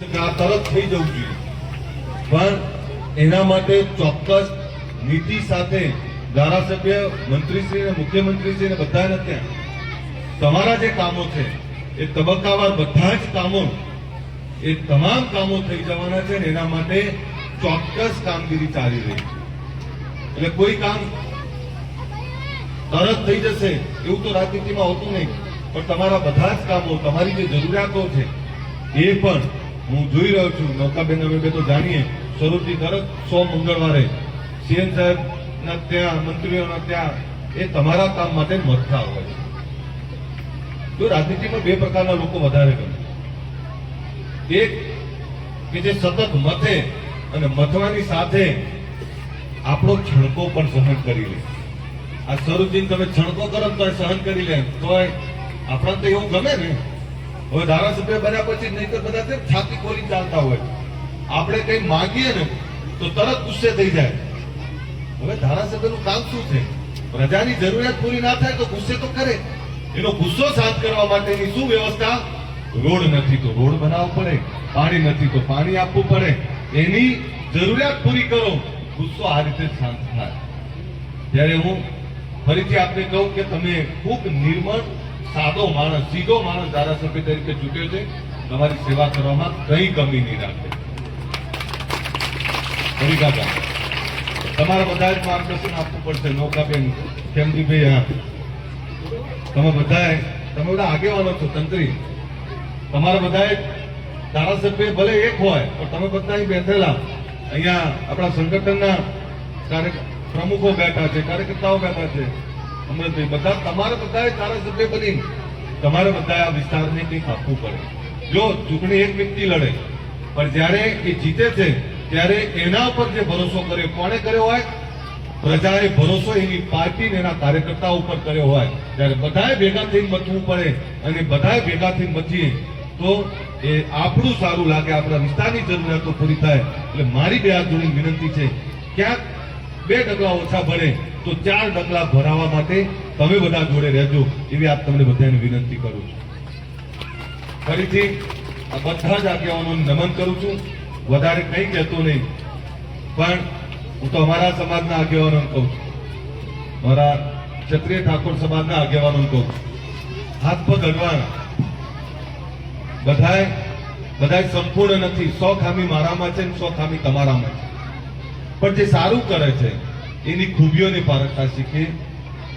તરત થઈ જવું જોઈએ. પણ એના માટે ચોક્કસ નીતિ સાથે ધારાસભ્ય, મંત્રીશ્રી અને મુખ્યમંત્રીશ્રી અને બધાને ત્યાં. તમારા જે કામો છે, એ તબક્કાવાર બધા જ કામો, એ તમામ કામો થઈ જવાના છે ને એના માટે ચોક્કસ કામગીરી ચાલી રહી છે. એટલે કોઈ કામ તરત થઈ જશે એવું તો રાજનીતિમાં હોતું નહીં. પણ તમારા બધા જ કામો, તમારી જે જરૂરિયાતો છે, એ પણ હું જોઈ રહ્યો છું. નૌકાબેન અમે બે તો જાણીએ. સ્વરૂપજી તરત સો મંગળવારે સીએમ સાહેબ ના ત્યાં, મંત્રીઓના ત્યાં, એ તમારા કામ માટે મથતા હોય છે. જો રાજનીતિમાં બે પ્રકારના લોકો વધારે ગમે. એક કે જે સતત મથે અને મથવાની સાથે આપણો છણકો પણ સહન કરી લે. આ સ્વરૂપજીને તમે છણકો કરો તો સહન કરી લે. તોય આપણા તો એવું ગમે ને. હવે ધારાસભ્ય બન્યા પછી નહીતર બધા છાતી ખોલી ચાલતા હોય? આપણે કઈ માંગીએ ને તો તરત ગુસ્સે થઈ જાય. હવે ધારાસભ્યનું કામ શું છે? પ્રજાની જરૂરિયાત પૂરી ના થાય તો ગુસ્સે તો કરે. એનો ગુસ્સો શાંત કરવા માટેની શું વ્યવસ્થા? રોડ નથી તો રોડ બનાવવો પડે, પાણી નથી તો પાણી આપવું પડે. એની જરૂરિયાત પૂરી કરો. ગુસ્સો આ રીતે શાંત થાય. ત્યારે હું ફરીથી આપને કહું કે તમે ખૂબ નિર્મળ સાદો માણસ, સીધો માણસ ધારાસભ્ય તરીકે ચૂંટ્યો છે, તમારી સેવા કરવામાં કઈ કમી નહીં રાખે. કાકા, તમારા બધા જ માર્ગદર્શન આપવું પડશે, નૌકાબેન કેમજીભાઈ હા તમે બધા તમે બધા આગેવાનો છો, તંત્રી. તમારા બધા ધારાસભ્ય ભલે એક હોય, પણ તમે બધા અહીં બેઠેલા. અહીંયા આપણા સંગઠનના કાર્ય પ્રમુખો બેઠા છે, કાર્યકર્તાઓ બેઠા છે. અમૃતભાઈ બધા, તમારા બધાએ ધારાસભ્ય બની તમારે બધા આ વિસ્તારને કંઈક આપવું પડે. જો ચૂંટણી એક વ્યક્તિ લડે, પણ જ્યારે એ જીતે છે, ત્યારે એના પર જે ભરોસો કર્યો, કોણે કર્યો હોય? પ્રજાએ ભરોસો એની પાર્ટી એના કાર્યકર્તાઓ ઉપર કર્યો હોય. ત્યારે બધાએ ભેગા થઈને મથવું પડે અને બધાએ ભેગા થઈને મથીએ તો એ આપણું સારું લાગે, આપણા વિસ્તારની જરૂરિયાતો પૂરી થાય. એટલે મારી બે હાથ જોડીને વિનંતી છે, ક્યાંક બે ડગલા ઓછા ભરે તો ચાર ડગલા ભરાવા માટે તમે બધા જોડે રહેજો એવી આપ તમને બધાને વિનંતી કરું છું. ફરીથી આ બધા જ આગેવાનોને નમન કરું છું. વધારે કંઈ કહેતો નહીં. પણ હું તો અમારા સમાજના આગેવાનોને કહું છું. મારા ક્ષત્રિય ઠાકોર સમાજના આગેવાનોને કહું છું. હાથ પગ અડવાણ બધાય બધાય સંપૂર્ણ નથી. સો ખામી મારામાં છે સો ખામી તમારામાં છે. પણ જે સારું કરે છે એની ખૂબીઓને પારખતા શીખે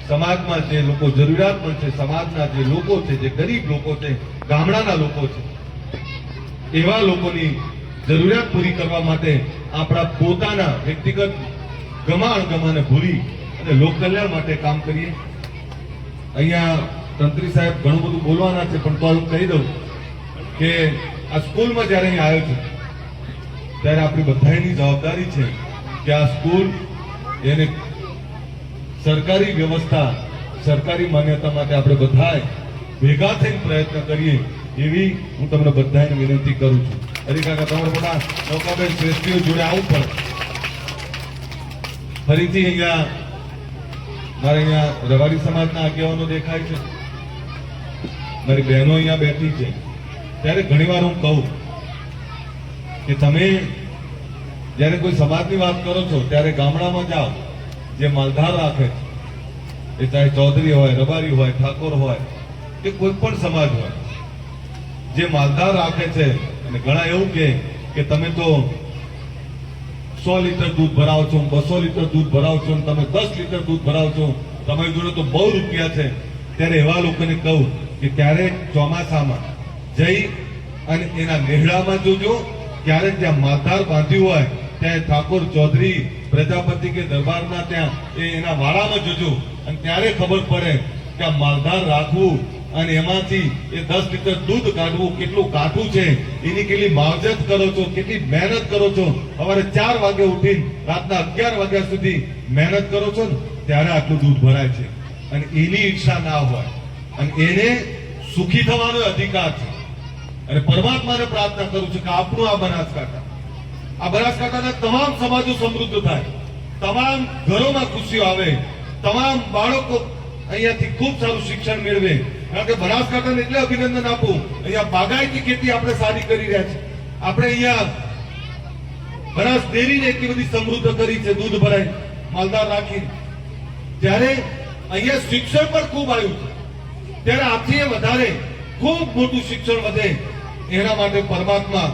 સમાજમાં જે લોકો જરૂરિયાતમંદ છે, સમાજના જે લોકો છે, જે ગરીબ લોકો છે, ગામડાના લોકો છે, એવા લોકોની જરૂરિયાત પૂરી કરવા માટે આપણા પોતાના વ્યક્તિગત ગમાણ ગમાને ભૂલી અને લોક કલ્યાણ માટે કામ કરીએ. અહીંયા તંત્રી સાહેબ ઘણું બધું બોલવાના છે, પણ તો કહી દઉં કે આ સ્કૂલમાં જ્યારે અહીં આવ્યો છું, ત્યારે આપણી બધાની જવાબદારી છે કે આ સ્કૂલ એને સરકારી વ્યવસ્થા, સરકારી માન્યતા માટે આપણે બધાએ ભેગા થઈને પ્રયત્ન કરીએ એવી હું તમને બધાને વિનંતી કરું છું. હરી કાકા, તમારે બધા નૌકાબેન શ્રેષ્ઠીઓ જોડે આવું પડે ફરીથી અહીંયા મારે અહીંયા રવાડી સમાજના આગેવાનો દેખાય છે. મારી બહેનો અહીંયા બેઠી છે. ત્યારે ઘણીવાર હું કહું કે તમે જ્યારે કોઈ સમાજની વાત કરો છો, ત્યારે ગામડામાં જાઓ, જે માલધાર રાખે છે, એ ચાહે ચૌધરી હોય, રબારી હોય, ઠાકોર હોય, કે કોઈ પણ સમાજ હોય, જે માલધાર રાખે છે, અને ઘણા એવું કે તમે તો સો લીટર દૂધ ભરાવો છો, બસો લીટર દૂધ ભરાવો છો તમે દસ લીટર દૂધ ભરાવો છો, તમારી જોડે તો બહુ રૂપિયા છે. ત્યારે એવા લોકોને કહું કે ત્યારે ચોમાસામાં જઈ અને એના નેહડામાં જોજો, ક્યારેક જ્યાં માધાર બાંધ્યું હોય ત્યાં ઠાકોર ચૌધરી પ્રજાપતિ કે દરબારમાં ત્યાં એ એના વાળામાં જોજો અને ત્યારે ખબર પડે કે આ માલધાર રાખવું અને એમાંથી એ દસ લીટર દૂધ કાઢવું કેટલું કાઠું છે, એની કેટલી માવજત કરો છો, કેટલી મહેનત કરો છો. સવારે ચાર વાગે ઉઠીને રાતના અગિયાર વાગ્યા સુધી મહેનત કરો છો ને, ત્યારે આટલું દૂધ ભરાય છે. અને એની ઈચ્છા ના હોય. અને એને સુખી થવાનો અધિકાર છે. અને પરમાત્માને પ્રાર્થના કરું છું કે આપણું આ બનાસકાંઠા આ બનાસકાંઠાના તમામ સમાજો સમૃદ્ધ થાય. તમામ ઘરોમાં ખુશીઓ આવે. તમામ બાળકો અહીંયાથી ખૂબ સારું શિક્ષણ મેળવે. કારણ કે બનાસકાંઠાને એટલે અભિનંદન આપું. અહીંયા બાગાયતી ખેતી આપણે સારી કરી રહ્યા છે આપણે અહીંયા બનાસ ડેરીને એટલી બધી સમૃદ્ધ કરી છે, દૂધ ભરાય. માલદાર રાખી ત્યારે અહીંયા શિક્ષણ પણ ખૂબ આવ્યું છે. ત્યારે આથી વધારે ખૂબ મોટું શિક્ષણ વધે. એના માટે પરમાત્મા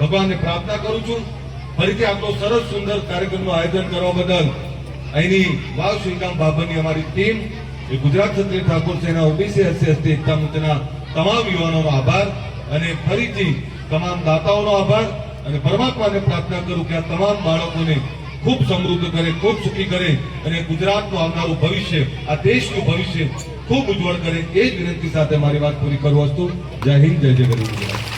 ભગવાનને પ્રાર્થના કરું છું. ફરીથી આટલો સરસ સુંદર કાર્યક્રમનું આયોજન કરવા બદલ અહીંની વાવ શ્રીકામ બાબરની અમારી ટીમ, એ Gujarat Kshatriya Thakor Sena OBC SC ST એકતા મંચના તમામ યુવાનોનો આભાર અને ફરીથી તમામ દાતાઓનો આભાર અને પરમાત્માને પ્રાર્થના કરું કે આ તમામ બાળકોને ખૂબ સમૃદ્ધ કરે, ખૂબ સુખી કરે અને ગુજરાતનું આવનારું ભવિષ્ય, આ દેશનું ભવિષ્ય ખૂબ ઉજ્જવળ કરે, એ જ વિનંતી સાથે મારી વાત પૂરી કરું હતું જય હિન્દ, જય જય ગરીબ